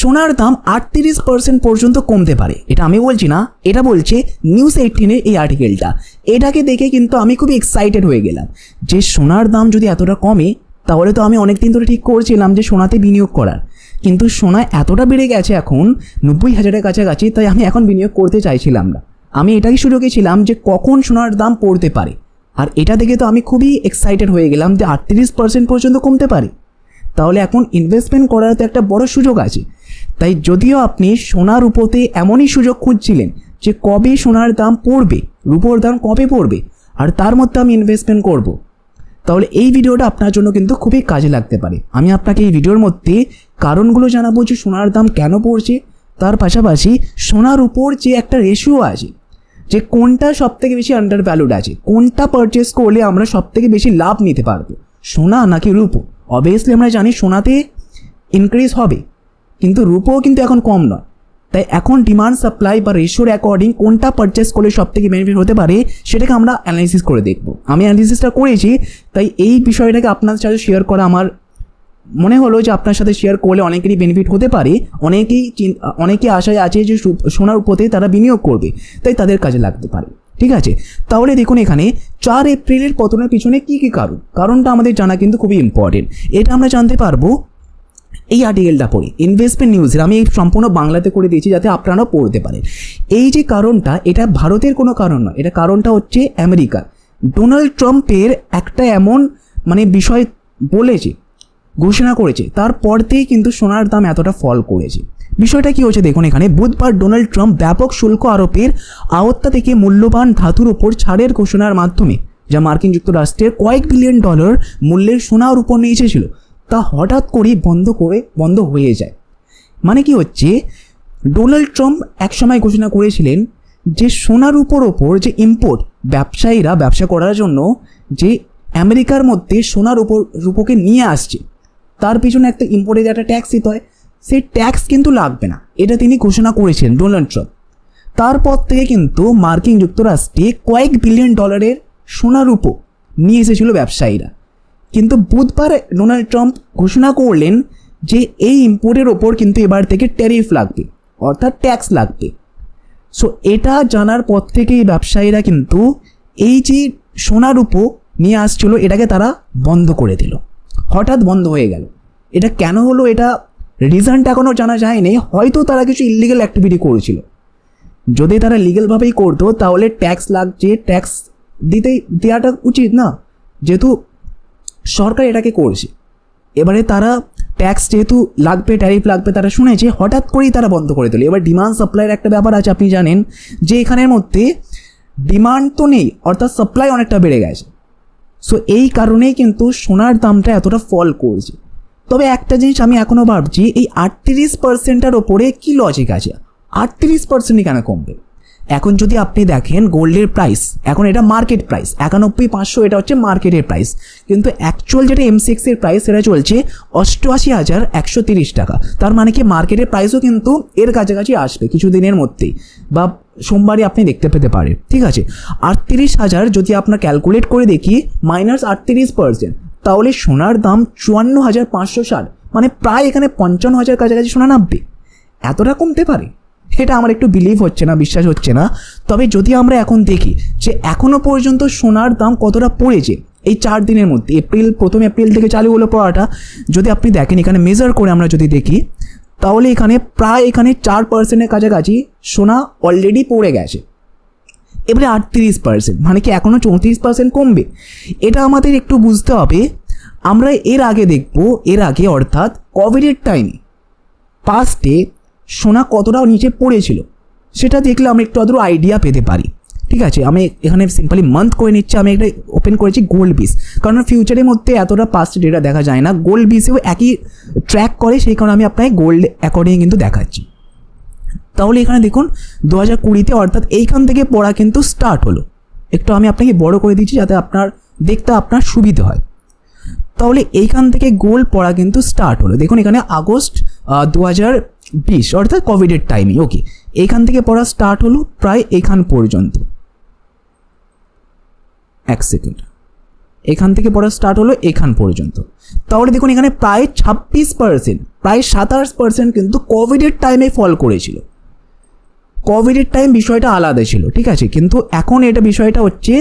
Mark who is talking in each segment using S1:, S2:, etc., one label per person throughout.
S1: সোনার দাম আটত্রিশ পার্সেন্ট পর্যন্ত কমতে পারে। এটা আমি বলছি না, এটা বলছে নিউজ এইটিনের এই আর্টিকেলটা এটাকে দেখে কিন্তু আমি খুবই এক্সাইটেড হয়ে গেলাম। যে সোনার দাম যদি এতটা কমে, তাহলে তো আমি অনেক দিন ধরে ঠিক করছিলাম যে সোনাতে বিনিয়োগ করার। কিন্তু সোনা এতটা বেড়ে গেছে এখন, নব্বই হাজারের কাছাকাছি, তাই আমি এখন বিনিয়োগ করতে চাইছিলাম না। আমি এটাই সুযোগে ছিলাম যে কখন সোনার দাম পড়তে পারে। আর এটা দেখে তো আমি খুবই এক্সাইটেড হয়ে গেলাম যে আটত্রিশ পার্সেন্ট পর্যন্ত কমতে পারে। তাহলে এখন ইনভেস্টমেন্ট করার তো একটা বড় সুযোগ আছে। তাই যদিও আপনি সোনার উপতে এমনই সুযোগ খুঁজছিলেন যে কবে সোনার দাম পড়বে, রূপোর দাম কবে পড়বে, আর তার মধ্যে আমি ইনভেস্টমেন্ট করব। তাহলে এই ভিডিওটা আপনার জন্য কিন্তু খুবই কাজে লাগতে পারে আমি আপনাকে এই ভিডিওর মধ্যে কারণগুলো জানাব যে সোনার দাম কেন পড়ছে, তার পাশাপাশি সোনার উপর যে একটা রেশিও আছে, যে কোনটা সব থেকে বেশি আন্ডার ভ্যালুড আছে, কোনটা পারচেস করলে আমরা সব থেকে বেশি লাভ নিতে পারব, সোনা নাকি রূপো অবভিয়াসলি আমরা জানি সোনাতে ইনক্রিজ হবে কিন্তু রূপও কিন্তু এখন কম নয়। তাই এখন ডিমান্ড সাপ্লাই বা রেশিওর অ্যাকর্ডিং কোনটা পারচেস করলে সব থেকে বেনিফিট হতে পারে সেটাকে আমরা অ্যানালিসিস করে দেখব। আমি অ্যানালিসিসটা করেছি, তাই এই বিষয়টাকে আপনাদের সাথে শেয়ার করা আমার মনে হলো যে আপনার সাথে শেয়ার করলে অনেকেরই বেনিফিট হতে পারে, অনেকেই অনেকে আশায় আছে যে সোনার উপরে তারা বিনিয়োগ করবে, তাই তাদের কাজে লাগতে পারে। ঠিক আছে? তাহলে দেখুন এখানে চার এপ্রিলের পতনের পিছনে কী কী কারণ? কারণটা আমাদের জানা কিন্তু খুবই ইম্পর্টেন্ট এটা আমরা জানতে পারব এই আর্টিকেলটা পড়ে। ইনভেস্টমেন্ট নিউজের আমি এই সম্পূর্ণ বাংলাতে করে দিয়েছি যাতে আপনারাও পড়তে পারেন। এই যে কারণটা, এটা ভারতের কোনো কারণ নয়। এটা কারণটা হচ্ছে আমেরিকার ডোনাল্ড ট্রাম্পের একটা এমন মানে বিষয় বলেছে, ঘোষণা করেছে তারপর থেকেই কিন্তু সোনার দাম এতটা ফল করেছে। বিষয়টা কি হচ্ছে দেখুন এখানে, বুধবার ডোনাল্ড ট্রাম্প ব্যাপক শুল্ক আরোপের আওত্তা থেকে মূল্যবান ধাতুর ওপর ছাড়ের ঘোষণার মাধ্যমে, যা মার্কিন যুক্তরাষ্ট্রের কয়েক বিলিয়ন ডলার মূল্যের সোনার উপর নিয়ে এসেছিল তা হঠাৎ করেই বন্ধ করে, বন্ধ হয়ে যায়। মানে কি হচ্ছে? ডোনাল্ড ট্রাম্প একসময় ঘোষণা করেছিলেন যে সোনার উপর ওপর যে ইম্পোর্ট ব্যবসায়ীরা ব্যবসা করার জন্য যে আমেরিকার মধ্যে সোনার উপর, রূপকে নিয়ে আসছে, তার পিছনে একটা ইম্পোর্টের একটা ট্যাক্স দিতে হয়। সেই ট্যাক্স কিন্তু লাগবে না। এটা তিনি ঘোষণা করেছেন ডোনাল্ড ট্রাম্প। তারপর থেকে কিন্তু মার্কিন যুক্তরাষ্ট্রে কয়েক বিলিয়ন ডলারের সোনার উপর নিয়ে এসেছিল ব্যবসায়ীরা। কিন্তু বুধবার ডোনাল্ড ট্রাম্প ঘোষণা করলেন যে এই ইম্পোর্টের ওপর কিন্তু এবার থেকে ট্যারিফ লাগবে, অর্থাৎ ট্যাক্স লাগবে। সো এটা জানার পর থেকেই ব্যবসায়ীরা কিন্তু এই যে সোনার উপর নিয়ে আসছিল, এটাকে তারা বন্ধ করে দিল। হঠাৎ বন্ধ হয়ে গেল। এটা কেন হলো এটা রিজনটা এখনও জানা যায়নি, হয়তো তারা কিছু ইলিগাল অ্যাক্টিভিটি করেছিল। যদি তারা লিগেলভাবেই করতো, তাহলে ট্যাক্স লাগছে ট্যাক্স দিতেই দেওয়াটা উচিত না। যেহেতু সরকার এটাকে করছে। এবারে তারা ট্যাক্স যেহেতু লাগবে ট্যারিফ লাগবে, তারা শুনেছে, হঠাৎ করেই তারা বন্ধ করে দিল। এবার ডিমান্ড সাপ্লাইয়ের একটা ব্যাপার আছে, আপনি জানেন যে এখানের মধ্যে ডিমান্ড তো নেই, অর্থাৎ সাপ্লাই অনেকটা বেড়ে গেছে। সো এই কারণেই কিন্তু সোনার দামটা এতটা ফল করছে। তবে একটা জিনিস আমি এখনও ভাবছি, এই আটত্রিশ পার্সেন্টের ওপরে কী লজিক আছে? আটত্রিশ পার্সেন্টই কেন কমবে? এখন যদি আপনি দেখেন গোল্ডের প্রাইস এখন এটা মার্কেট প্রাইস একানব্বই, পাঁচশো, এটা হচ্ছে মার্কেটের প্রাইস কিন্তু অ্যাকচুয়াল যেটা এম সিক্সের প্রাইস সেটা চলছে অষ্টআশি হাজার একশো তিরিশ টাকা। তার মানে কি মার্কেটের প্রাইসও কিন্তু এর কাছাকাছি আসবে কিছু দিনের মধ্যেই। বা সোমবারই আপনি দেখতে পেতে পারেন, ঠিক আছে? আটত্রিশ হাজার যদি আপনার ক্যালকুলেট করে দেখি মাইনাস আটত্রিশ পার্সেন্ট তাহলে সোনার দাম চুয়ান্ন হাজার পাঁচশো ষাট মানে প্রায় এখানে পঞ্চান্ন হাজার কাছাকাছি সোনা নামবে। এতটা কমতে পারে? এটা আমার একটু বিলিভ হচ্ছে না, বিশ্বাস হচ্ছে না। তবে যদি আমরা এখন দেখি যে এখনও পর্যন্ত সোনার দাম কতটা পড়েছে, এই চার দিনের মধ্যে এপ্রিল প্রথম এপ্রিল থেকে চালু হলো পড়াটা, যদি আপনি দেখেন এখানে মেজার করে আমরা যদি দেখি, তাহলে এখানে প্রায় এখানে চার পার্সেন্টের কাছাকাছি সোনা অলরেডি পড়ে গেছে। এবারে আটত্রিশ পার্সেন্ট মানে কি এখনও চৌত্রিশ পার্সেন্ট কমবে? এটা আমাদের একটু বুঝতে হবে। আমরা এর আগে দেখব, এর আগে অর্থাৎ কোভিডের টাইমে পাস্টে সোনা কতটা নিচে পড়েছিল, সেটা দেখলে আমরা একটু আদৌ আইডিয়া পেতে পারি। ঠিক আছে, আমি এখানে সিম্পলি মান্থ করে নিচ্ছি, আমি একটা ওপেন করেছি গোল্ড বিস কারণ ফিউচারের মধ্যে এতটা পাস্ট ডেটা দেখা যায় না গোল্ড বিসেও একই ট্র্যাক করে, সেই কারণে আমি আপনাকে গোল্ড অ্যাকর্ডিং কিন্তু দেখাচ্ছি। তাহলে এখানে দেখুন দু হাজার কুড়িতে অর্থাৎ এইখান থেকে পড়া কিন্তু স্টার্ট হলো। একটু আমি আপনাকে বড় করে দিচ্ছি যাতে আপনার দেখতে আপনার সুবিধে হয়। তাহলে এইখান থেকে গোল পড়া কিন্তু স্টার্ট হলো। দেখুন, এখানে আগস্ট দু হাজার বিশ, অর্থাৎ কোভিডের টাইমে ওকে এখান থেকে পড়া স্টার্ট হলো প্রায় এখান পর্যন্ত। এক সেকেন্ড এখান থেকে পড়া স্টার্ট হলো এখান পর্যন্ত। তাহলে দেখুন এখানে প্রায় ছাব্বিশ পার্সেন্ট প্রায় সাতাশ পার্সেন্ট কিন্তু কোভিডের টাইমে ফল করেছিল। কোভিডের টাইম বিষয়টা আলাদা ছিল, ঠিক আছে? কিন্তু এখন এটা বিষয়টা হচ্ছে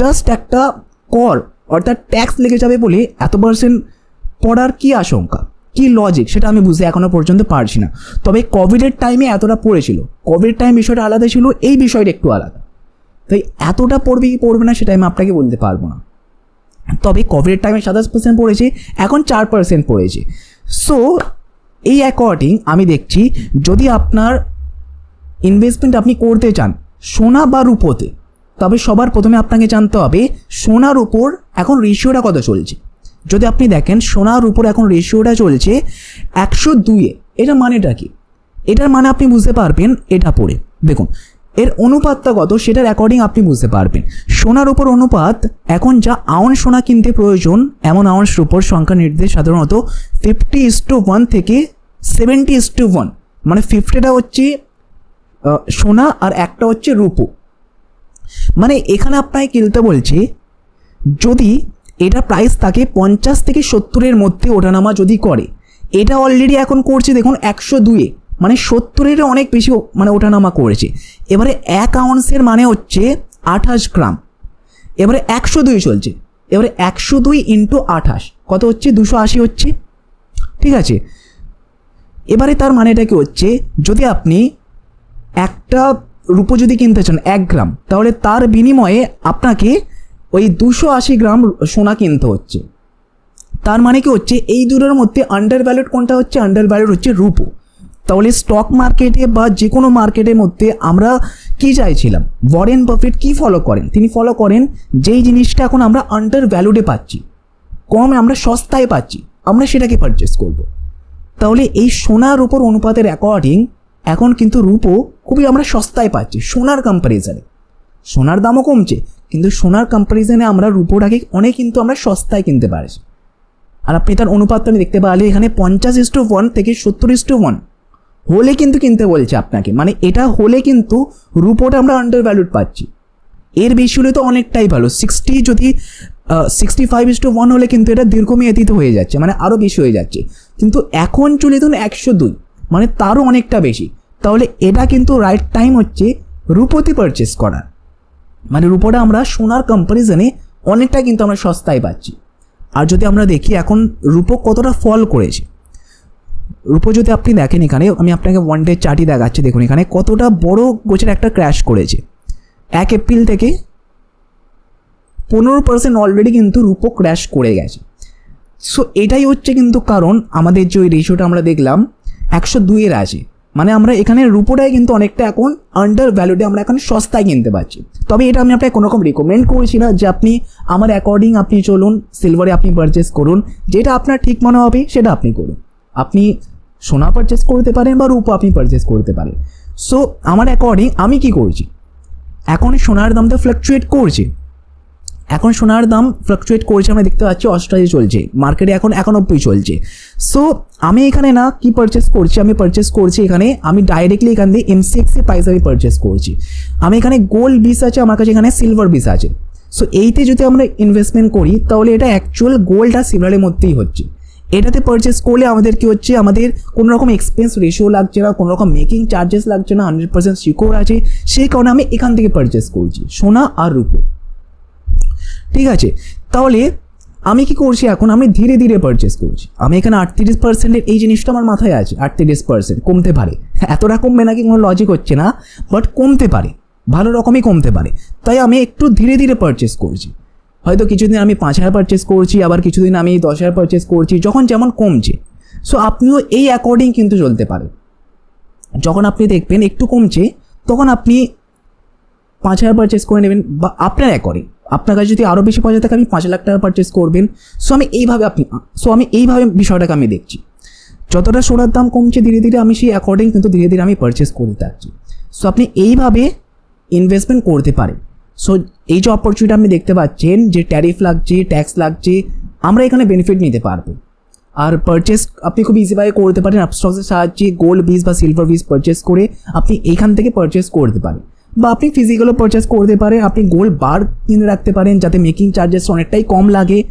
S1: জাস্ট একটা কর, অর্থাৎ ট্যাক্স লেগে যাবে বলে এত পার্সেন্ট পড়ার কি আশঙ্কা? কি লজিক সেটা আমি বুঝতে এখনও পর্যন্ত পারছি না। তবে কোভিডের টাইমে এতটা পড়েছিল। কোভিড টাইম বিষয়টা আলাদা ছিল, এই বিষয়টা একটু আলাদা। তাই এতটা পড়বে কি পড়বে না সেটা আমি আপনাকে বলতে পারব না। তবে কোভিডের টাইমে সাতাশ পার্সেন্ট পড়েছে, এখন চার পার্সেন্ট পড়েছে। সো এই অ্যাকর্ডিং আমি দেখছি, যদি আপনার ইনভেস্টমেন্ট আপনি করতে চান, সোনা বা রূপোতে, তবে সবার প্রথমে আপনাকে জানতে হবে, সোনার উপর এখন রেশিওটা কত চলছে। যদি আপনি দেখেন সোনার উপর এখন রেশিওটা চলছে একশো দুইয়ে এটা মানেটা কি? এটার মানে আপনি বুঝতে পারবেন এটা পড়ে। দেখুন, এর অনুপাতটা কত সেটার অ্যাকর্ডিং আপনি বুঝতে পারবেন। সোনার উপর অনুপাত, এখন যা আউন সোনা কিনতে প্রয়োজন, এমন আউন্স রূপর সংখ্যা নির্দেশ সাধারণত ফিফটি ইস টু ওয়ান থেকে সেভেন্টি ইস টু ওয়ান মানে ফিফটিটা হচ্ছে সোনা আর একটা হচ্ছে রূপো। মানে এখানে আপনাকে কিনতে বলছে, যদি এটা প্রাইস থাকে পঞ্চাশ থেকে সত্তরের মধ্যে ওঠানামা যদি করে। এটা অলরেডি এখন করছে দেখুন একশো দুয়ে মানে সত্তরের অনেক বেশি মানে ওঠানামা করেছে। এবারে এক আউন্সের মানে হচ্ছে আঠাশ গ্রাম। এবারে একশো দুই চলছে। এবারে একশো দুই ইন্টু আঠাশ। কত হচ্ছে? দুশো আশি হচ্ছে। ঠিক আছে? এবারে তার মানেটা কি হচ্ছে? যদি আপনি একটা রূপো যদি কিনতে চান, এক গ্রাম, তাহলে তার বিনিময়ে আপনাকে ওই দুশো আশি গ্রাম সোনা কিনতে হচ্ছে। তার মানে কি হচ্ছে? এই দুটোর মধ্যে আন্ডার ভ্যালুড কোনটা হচ্ছে? আন্ডার ভ্যালুড হচ্ছে রূপো। তাহলে স্টক মার্কেটে বা যে কোনো মার্কেটের মধ্যে আমরা কি চাইছিলাম? ওয়ারেন বাফেট কি ফলো করেন? তিনি ফলো করেন যেই জিনিসটা এখন আমরা আন্ডার ভ্যালুডে পাচ্ছি। কমে আমরা সস্তায় পাচ্ছি। আমরা সেটাকে পারচেস করব। তাহলে এই সোনার উপর অনুপাতের অ্যাকর্ডিং এখন কিন্তু রূপো খুবই আমরা সস্তায় পাচ্ছি, সোনার কম্প্যারিজনে সোনার দামও কমছে কিন্তু সোনার কম্প্যারিজনে আমরা রূপোটাকে অনেক কিন্তু আমরা সস্তায় কিনতে পারছি আর আপনি তার অনুপাতটা আমি দেখতে পারলে এখানে পঞ্চাশ ইস টু ওয়ান থেকে সত্তর ইস টু ওয়ান হলে কিন্তু কিনতে বলছে আপনাকে। মানে এটা হলে কিন্তু রূপোটা আমরা আন্ডার ভ্যালুড পাচ্ছি। এর বেশি হলে তো অনেকটাই ভালো। সিক্সটি যদি sixty five is to one হলে কিন্তু এটা দীর্ঘমেয়াদিত হয়ে যাচ্ছে মানে আরও বেশি হয়ে যাচ্ছে। কিন্তু এখন চলে ধরুন একশো দুই মানে তারও অনেকটা বেশি। তাহলে এটা কিন্তু রাইট টাইম হচ্ছে রূপতি পারচেস করার। মানে রূপোটা আমরা সোনার কম্পারিজনে অনেকটা কিন্তু আমরা সস্তায় পাচ্ছি। আর যদি আমরা দেখি এখন রূপো কতটা ফল করেছে, রূপো যদি আপনি দেখেন এখানে, আমি আপনাকে ওয়ান ডে চার্টই দেখাচ্ছি, দেখুন এখানে কতটা বড় গোছের একটা ক্র্যাশ করেছে। এক এপ্রিল থেকে পনেরো পার্সেন্ট অলরেডি কিন্তু রূপো ক্র্যাশ করে গেছে। সো এটাই হচ্ছে কিন্তু কারণ আমাদের যে ওই রেশিওটা আমরা দেখলাম, একশো দুইয়ের আছে। মানে আমরা এখানে রূপোটাই কিন্তু অনেকটা এখন আন্ডার ভ্যালুডে আমরা এখন সস্তায় কিনতে পারছি। তবে এটা আমি আপনাকে কোনো রকম রিকমেন্ড করছি না যে আপনি আমার অ্যাকর্ডিং আপনি চলুন সিলভারে আপনি পারচেস করুন, যেটা আপনার ঠিক মনে হবে সেটা আপনি করুন। আপনি সোনা পারচেস করতে পারেন বা রূপো আপনি পারচেস করতে পারেন। সো আমার অ্যাকর্ডিং আমি কি করছি? এখন সোনার দামটা ফ্লাকচুয়েট করছে। এখন সোনার দাম ফ্লাকচুয়েট করছে, আমরা দেখতে পাচ্ছি অস্ট্রেলিয়া চলছে মার্কেটে এখন একানব্বই চলছে। সো আমি এখানে না কি পারচেস করছি? আমি পারচেস করছি এখানে, আমি ডাইরেক্টলি এখান দিয়ে এমসিএক্সি প্রাইস আমি পারচেস করছি। আমি এখানে গোল্ড বিস আছে, আমার কাছে এখানে সিলভার বিস আছে। সো এইতে যদি আমরা ইনভেস্টমেন্ট করি, তাহলে এটা অ্যাকচুয়াল গোল্ড আর সিলভারের মধ্যেই হচ্ছে। এটাতে পারচেস করলে আমাদের কি হচ্ছে? আমাদের কোনো রকম এক্সপেন্স রেশিও লাগছে না, কোনো রকম মেকিং চার্জেস লাগছে না হান্ড্রেড পার্সেন্ট সিকিউর আছে। সেই কারণে আমি এখান থেকে পারচেস করছি, সোনা আর রূপো। ঠিক আছে? তাহলে আমি কি করছি এখন? আমি ধীরে ধীরে পারচেস করছি। আমি এখানে আটত্রিশ পার্সেন্টের এই জিনিসটা আমার মাথায় আছে, আটত্রিশ পার্সেন্ট কমতে পারে। এতটা কমবে নাকি কোনো লজিক হচ্ছে না বাট কমতে পারে। ভালো রকমই কমতে পারে। তাই আমি একটু ধীরে ধীরে পারচেস করছি। হয়তো কিছুদিন আমি পাঁচ হাজার পারচেস করছি, আবার কিছুদিন আমি দশ হাজার পারচেস করছি, যখন যেমন কমছে। সো আপনিও এই অ্যাকর্ডিং কিন্তু চলতে পারেন। যখন আপনি দেখবেন একটু কমছে, তখন আপনি পাঁচ হাজার পারচেস করে নেবেন বা আপনার অ্যাকর্ডিং আপনার কাছে যদি আরও বেশি পয়সা থাকে, আপনি পাঁচ লাখ টাকা পারচেস করবেন। সো আমি এইভাবে আপনি সো আমি এইভাবে বিষয়টাকে আমি দেখছি। যতটা সোনার দাম কমছে, ধীরে ধীরে আমি সেই অ্যাকর্ডিং কিন্তু ধীরে ধীরে আমি পারচেস করতে থাকছি সো আপনি এইভাবে ইনভেস্টমেন্ট করতে পারেন। সো এই যে অপরচুনিটি আপনি দেখতে পাচ্ছেন যে ট্যারিফ লাগছে ট্যাক্স লাগছে, আমরা এখানে বেনিফিট নিতে পারব। আর পারচেস আপনি খুব ইজিভাবে করতে পারেন। আপস্টক্সের সাহায্যে গোল্ড বিস বা সিলভার বিস পারচেস করে আপনি এইখান থেকে পারচেস করতে পারেন। বা আপনি ফিজিক্যালও পারচেস করতে পারেন, আপনি গোল্ড বার কিনে রাখতে পারেন, যাতে মেকিং চার্জেস অনেকটাই কম লাগে।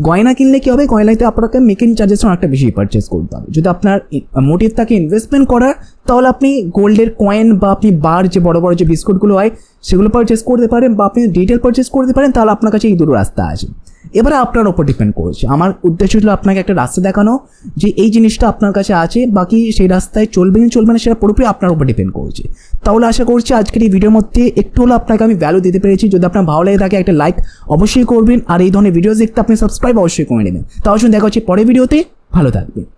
S1: গয়না কিনলে কী হবে? গয়নাতে আপনাকে মেকিং চার্জেস অনেকটা বেশি পারচেস করতে হবে। যদি আপনার মোটিভ থাকে ইনভেস্টমেন্ট করার, তাহলে আপনি গোল্ডের কয়েন বা আপনি বার যে বড় বড় যে বিস্কুটগুলো হয়, সেগুলো পারচেস করতে পারেন বা আপনি ডিটেল পারচেস করতে পারেন, তাহলে আপনার কাছে এই দুটো রাস্তা আছে। এবারে আপনার ওপর ডিপেন্ড করছে। আমার উদ্দেশ্য ছিল আপনাকে একটা রাস্তা দেখানো, যে এই জিনিসটা আপনার কাছে আছে, বাকি সেই রাস্তায় চলবে না চলবে না, সেটা পুরোপুরি আপনার উপর ডিপেন্ড করছে। তাহলে আশা করছি আজকের এই ভিডিওর মধ্যে একটু হলো আপনাকে আমি ভ্যালু দিতে পেরেছি। যদি আপনার ভালো লাগে থাকে একটা লাইক অবশ্যই করবেন। আর এই ধরনের ভিডিও দেখতে আপনি সাবস্ক্রাইব অবশ্যই করে নেবেন। তাহলে দেখা হচ্ছে পরের ভিডিওতে ভালো থাকবেন।